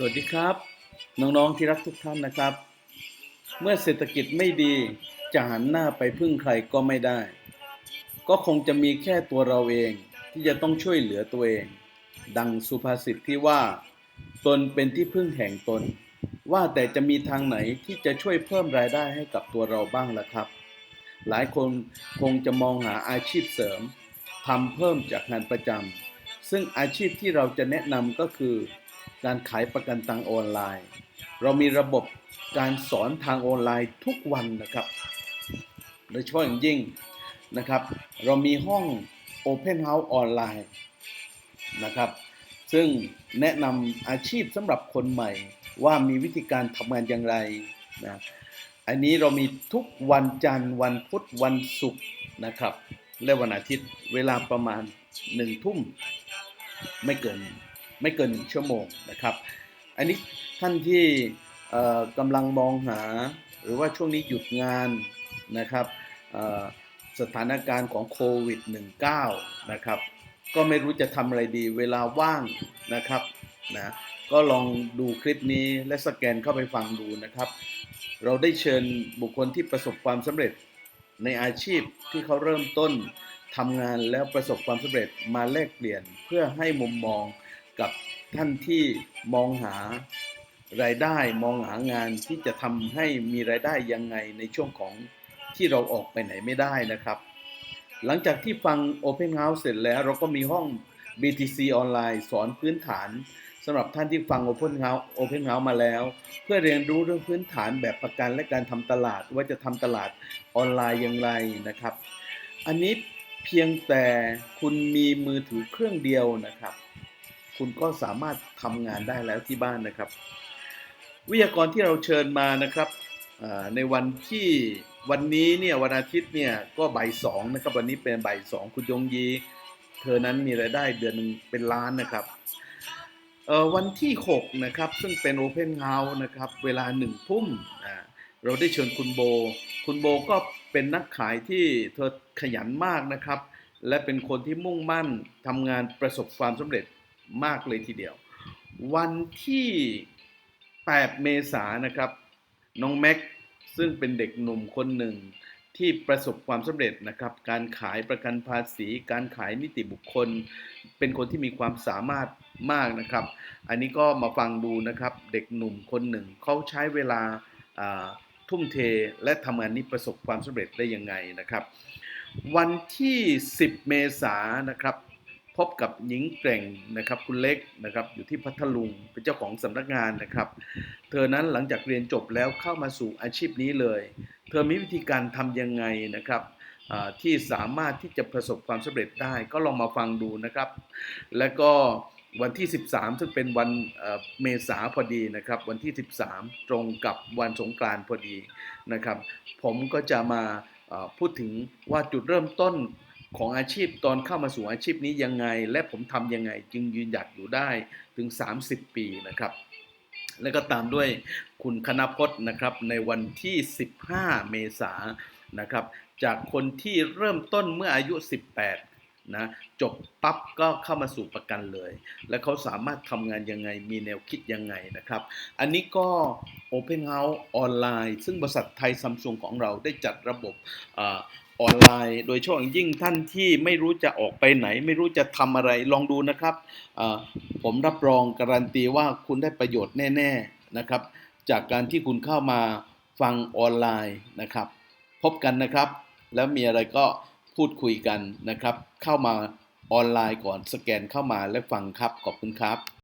สวัสดีครับ น้องๆที่รักทุกท่านนะครับ เมื่อเศรษฐกิจไม่ดีจะหันหน้าไปพึ่งใครก็ไม่ได้ ก็คงจะมีแค่ตัวเราเองที่จะต้องช่วยเหลือตัวเอง ดังสุภาษิตที่ว่า ตนเป็นที่พึ่งแห่งตน ว่าแต่จะมีทางไหนที่จะช่วยเพิ่มรายได้ให้กับตัวเราบ้างล่ะครับ หลายคนคงจะมองหาอาชีพเสริมทำเพิ่มจากงานประจำซึ่งอาชีพที่เราจะแนะนำก็คือ การขายประกันทางออนไลน์ เรามีระบบการสอนทางออนไลน์ทุกวันนะครับ โดยเฉพาะอย่างยิ่งนะครับ เรามีห้อง Open House ออนไลน์นะครับ ซึ่งแนะนำอาชีพสำหรับคนใหม่ว่ามีวิธีการทำงานอย่างไรนะอันนี้เรามีทุกวันจันทร์วันพุธวันศุกร์นะครับ และวันอาทิตย์เวลาประมาณหนึ่งทุ่มไม่เกิน ไม่เกินหนึ่งชั่วโมงนะครับ อันนี้ท่านที่กำลังมองหาหรือว่าช่วงนี้หยุดงานนะครับสถานการณ์ของโควิด -19 นะครับ ก็ไม่รู้จะทำอะไรดีเวลาว่างนะครับนะก็ลองดูคลิปนี้และสแกนเข้าไปฟังดูนะครับ เราได้เชิญบุคคลที่ประสบความสำเร็จในอาชีพที่เขาเริ่มต้นทำงานแล้วประสบความสำเร็จมาแลกเปลี่ยนเพื่อให้มุมมอง กับท่านที่มองหารายได้มองหางานที่จะทำให้มีรายได้ยังไงในช่วงของที่เราออกไปไหนไม่ได้นะครับ หลังจากที่ฟัง Open House เสร็จแล้วเราก็มีห้อง BTC ออนไลน์สอนพื้นฐานสำหรับท่านที่ฟัง Open House Open House มาแล้ว เพื่อเรียนรู้เรื่องพื้นฐานแบบประกันและการทำตลาดว่าจะทำตลาดออนไลน์อย่างไรนะครับ อันนี้เพียงแต่คุณมีมือถือเครื่องเดียวนะครับ คุณก็สามารถทำงานได้แล้วที่บ้านนะครับ วิทยากรที่เราเชิญมานะครับในวันที่วันนี้เนี่ยวันอาทิตย์เนี่ยก็บ่ายสองนะครับวันนี้เป็นบ่ายสองคุณยงยี เธอนั้นมีรายได้เดือนหนึ่งเป็นล้านนะครับวันที่ 6 นะครับ ซึ่งเป็น Open House นะครับ เวลาหนึ่งทุ่มเราได้เชิญคุณโบ คุณโบก็เป็นนักขายที่เธอขยันมากนะครับ และเป็นคนที่มุ่งมั่นทำงานประสบความสำเร็จ มากเลยทีเดียว วันที่ 8 เมษายนนะครับ น้องแม็กซึ่งเป็นเด็กหนุ่มคนหนึ่งที่ประสบความสำเร็จนะครับ การขายประกันภาษี การขายนิติบุคคล เป็นคนที่มีความสามารถมากนะครับ อันนี้ก็มาฟังดูนะครับ เด็กหนุ่มคนหนึ่งเขาใช้เวลาอ่าทุ่มเทและทำงานนี้ประสบความสำเร็จได้ยังไงนะครับ วันที่ 10 เมษายนนะครับ พบกับหญิงเกร่งนะครับคุณเล็กนะครับอยู่ที่พัทลุงเป็นเจ้าของสำนักงานนะครับ เธอนั้นหลังจากเรียนจบแล้วเข้ามาสู่อาชีพนี้เลย เธอมีวิธีการทำยังไงนะครับที่สามารถที่จะประสบความสำเร็จได้ก็ลองมาฟังดูนะครับ แล้วก็วันที่ 13 ซึ่งเป็นวันเมษาพอดีนะครับ วันที่ 13 ตรงกับวันสงกรานต์พอดีนะครับ ผมก็จะมาพูดถึงว่าจุดเริ่มต้น ของอาชีพตอนเข้ามาสู่อาชีพนี้ยังไง และผมทำยังไง จึงยืนหยัดอยู่ได้ถึง 30 ปีนะครับ แล้วก็ตามด้วยคุณคณพจน์นะครับในวันที่ 15 เมษายนนะครับ จากคนที่เริ่มต้นเมื่ออายุ 18 นะจบปั๊บก็เข้ามาสู่ประกันเลย และเขาสามารถทำงานยังไงมีแนวคิดยังไงนะครับ อันนี้ก็ Open House ออนไลน์ ซึ่งบริษัทไทยซัมซุงของเราได้จัดระบบออนไลน์ โดยเฉพาะยิ่งท่านที่ไม่รู้จะออกไปไหน ไม่รู้จะทำอะไรลองดูนะครับ ผมรับรองการันตีว่าคุณได้ประโยชน์แน่ ๆนะครับ จากการที่คุณเข้ามาฟังออนไลน์นะครับ พบกันนะครับ แล้วมีอะไรก็ พูดคุยกันนะครับ เข้ามาออนไลน์ก่อนสแกนเข้ามาและฟังครับ ขอบคุณครับ